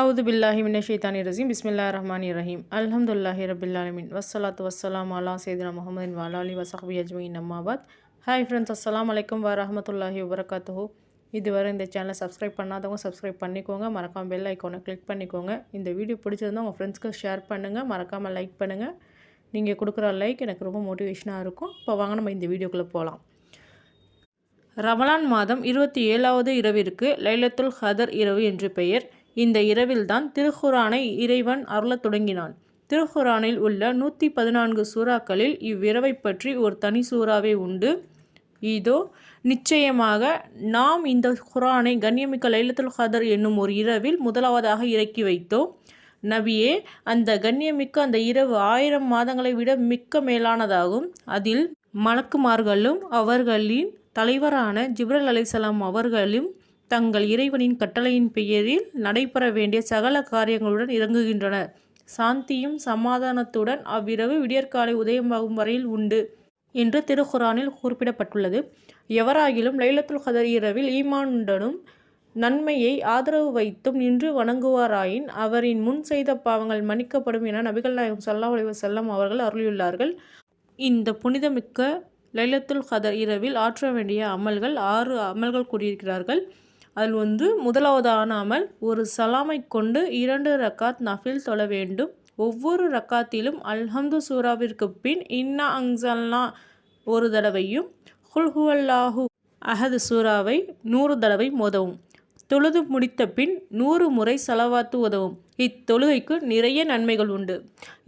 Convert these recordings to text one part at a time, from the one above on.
அவுது பில்லாஹி மின்ன ரசீம் பிஸ்மில்லா ரஹ்மான் ரஹீம் அலமதுல்லாஹி ரபில்லாலமின் வசலாத்து வஸ்ஸலாம் அலா சைதினா முகமதின் வாலாலி வசஹபி அஜ்மீன் அம்மாபாத் ஹாய் ஃப்ரெண்ட்ஸ் அஸ்லாம் வலைக்கம் வரஹமத்துல்லாஹி வபரகாத்துஹு இதுவரை இந்த சேனலை சப்ஸ்கிரைப் பண்ணாதவங்க சப்ஸ்கிரைப் பண்ணிக்கோங்க. மறக்காமல் பெல் ஐக்கோனை கிளிக் பண்ணிக்கோங்க. இந்த வீடியோ பிடிச்சிருந்தா உங்கள் ஃப்ரெண்ட்ஸ்க்கு ஷேர் பண்ணுங்கள் மறக்காமல் லைக் பண்ணுங்கள் நீங்கள் கொடுக்குற லைக் எனக்கு ரொம்ப மோட்டிவேஷனாக இருக்கும். இப்போ வாங்க நம்ம இந்த வீடியோக்குள்ளே போகலாம் ரமலான் மாதம் இருபத்தி ஏழாவது இரவிற்கு லைலத்துல் ஹதர் இரவு என்று பெயர். இந்த இரவில்தான் திருக்குரானை இறைவன் அருளத் தொடங்கினான். திருக்குரானில் உள்ள நூற்றி பதினான்கு சூறாக்களில் இவ்விரவை பற்றி ஒரு தனி சூறாவே உண்டு. இதோ நிச்சயமாக நாம் இந்த குரானை கண்ணியமிக்க லைலத்துல் ஹதர் என்னும் ஒரு இரவில் முதலாவதாக இறக்கி வைத்தோம் நபியே அந்த கண்ணியமிக்க அந்த இரவு ஆயிரம் மாதங்களை விட மிக்க மேலானதாகும். அதில் மலக்குமார்களும் அவர்களின் தலைவரான ஜிப்ரல் அலிசலாம் அவர்களும் தங்கள் இறைவனின் கட்டளையின் பெயரில் நடைபெற வேண்டிய சகல காரியங்களுடன் இறங்குகின்றனர். சாந்தியும் சமாதானத்துடன் அவ்விரவு விடியற்காலை உதயமாகும் வரையில் உண்டு என்று திருக்குரானில் குறிப்பிடப்பட்டுள்ளது. எவராகிலும் லைலத்துல் கதர் இரவில் ஈமானுடனும் நன்மையை ஆதரவு வைத்தும் நின்று வணங்குவாராயின் அவரின் முன் செய்த பாவங்கள் மன்னிக்கப்படும் என நபிகள் நாயகம் சல்லா செல்லம் அவர்கள் அருளியுள்ளார்கள். இந்த புனிதமிக்க லைலத்துல் கதர் இரவில் ஆற்ற வேண்டிய அமல்கள் ஆறு அமல்கள் கூறியிருக்கிறார்கள். அதில் வந்து முதலாவதான அமல் ஒரு சலாமை கொண்டு இரண்டு ரக்காத் நஃபில் தொழ வேண்டும். ஒவ்வொரு ரக்காத்திலும் அல்ஹம்து சூராவிற்கு பின் இன்னா அங்சல்னா ஒரு தடவையும் ஹுல்ஹுவல்லாஹு அஹது சூராவை நூறு தடவை மோதவும். தொழுது முடித்த பின் நூறு முறை செலவாத்து உதவும். இத்தொழுகைக்கு நிறைய நன்மைகள் உண்டு.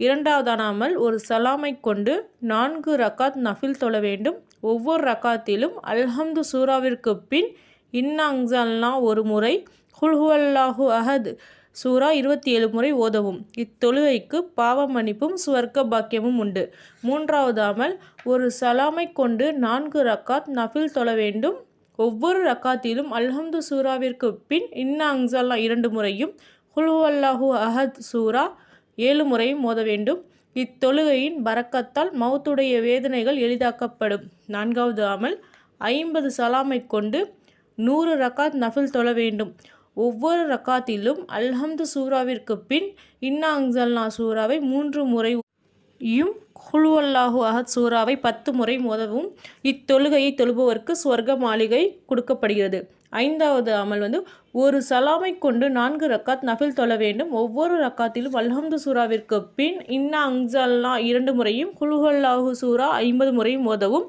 இரண்டாவதானாமல் ஒரு சலாமை கொண்டு நான்கு ரக்காத் நஃபில் தொழ வேண்டும். ஒவ்வொரு ரக்காத்திலும் அல்ஹம்து சூராவிற்கு பின் இன்னாங்ஸல்னா ஒரு முறை. ஹுல்ஹுவல்லாஹு அஹத். சூரா இருபத்தி ஏழு முறை ஓதவும். இத்தொழுகைக்கு பாவ மன்னிப்பும் சுவர்க்க பாக்கியமும் உண்டு. மூன்றாவது அமல் ஒரு சலாமை கொண்டு நான்கு ரக்காத் நஃபில் தொழ வேண்டும். ஒவ்வொரு ரக்காத்திலும் அல்ஹம்து சூராவிற்கு பின் இன்னா அங்சல்லா இரண்டு முறையும் ஹுல்ஹுவல்லாஹு அஹத் சூரா ஏழு முறையும் மோத வேண்டும். இத்தொழுகையின் பறக்கத்தால் மௌத்துடைய வேதனைகள் எளிதாக்கப்படும். நான்காவது அமல் ஐம்பது சலாமை கொண்டு நூறு ரக்காத் நஃபில் தொழ வேண்டும். ஒவ்வொரு ரக்காத்திலும் அல்ஹம்து சூராவிற்கு பின் இன்னா அங்சல்னா சூறாவை மூன்று முறையும் குழுவல்லாஹு அஹத் சூறாவை பத்து முறை மோதவும். இத்தொழுகையை தொழுபவருக்கு சொர்க்க மாளிகை கொடுக்கப்படுகிறது. ஐந்தாவது அமல் வந்து ஒரு சலாமை கொண்டு நான்கு ரக்காத் நஃபில் தொழ வேண்டும். ஒவ்வொரு ரக்காத்திலும் அல்ஹம்து சூறாவிற்கு பின் இன்னா அங்சல்னா இரண்டு முறையும் குழுஹல்லாஹு சூரா ஐம்பது முறையும் மோதவும்.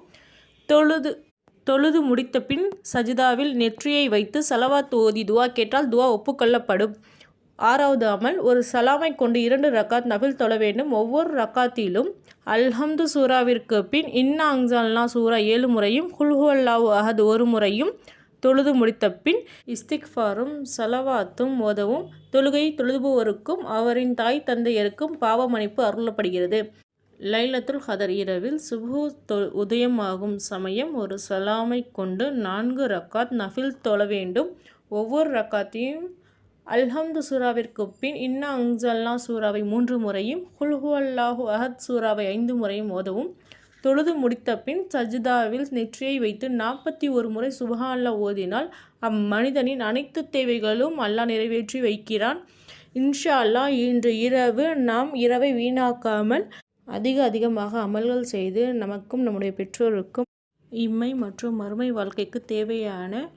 தொழுது தொழுது முடித்த பின் சஜிதாவில் நெற்றியை வைத்து சலவாத் ஓதி துவா கேட்டால் துவா ஒப்புக்கொள்ளப்படும். ஆறாவது அமல் ஒரு சலாமை கொண்டு இரண்டு ரக்காத் நபில் தொழ வேண்டும். ஒவ்வொரு ரக்காத்திலும் அல்ஹம்து சூராவிற்கு பின் இன்னா அங்சால்னா சூரா ஏழு முறையும் குல்ஹு அல்லாஹு ஒரு முறையும் தொழுது முடித்த பின் இஸ்திக்ஃபாரும் சலவாத்தும் ஓதவும். தொழுகை தொழுதுபவருக்கும் அவரின் தாய் தந்தையருக்கும் பாவமணிப்பு அருளப்படுகிறது. லைலத்துல் ஹதர் இரவில் சுபு தொ உதயமாகும் சமயம் ஒரு சலாமை கொண்டு நான்கு ரக்காத் நஃபில் தொழ வேண்டும். ஒவ்வொரு ரக்காத்தையும் அல்ஹம்து சூராவிற்கு பின் இன்னா அங்சல்லா சூறாவை மூன்று முறையும் ஹுல்ஹு அல்லாஹு அஹத் சூறாவை ஐந்து முறையும் ஓதவும். தொழுது முடித்த பின் சஜிதாவில் நெற்றியை வைத்து நாற்பத்தி ஒரு முறை சுபஹா அல்லா ஓதினால் அம்மனிதனின் அனைத்து தேவைகளும் அல்லாஹ் நிறைவேற்றி வைக்கிறான். இன்ஷா அல்லாஹ் இன்று இரவு நாம் இரவை வீணாக்காமல் அதிக அதிகமாக அமல்கள் செய்து நமக்கும் நம்முடைய பெற்றோருக்கும் இம்மை மற்றும் மறுமை வாழ்க்கைக்கு தேவையான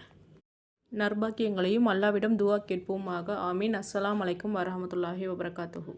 நர்பாக்கியங்களையும் அல்லாவிடம் துவா கேட்போமாக. ஆமீன். அஸ்ஸலாம் அலைக்கும் வரமத்துல்லாஹி வபரகாத்துஹூ.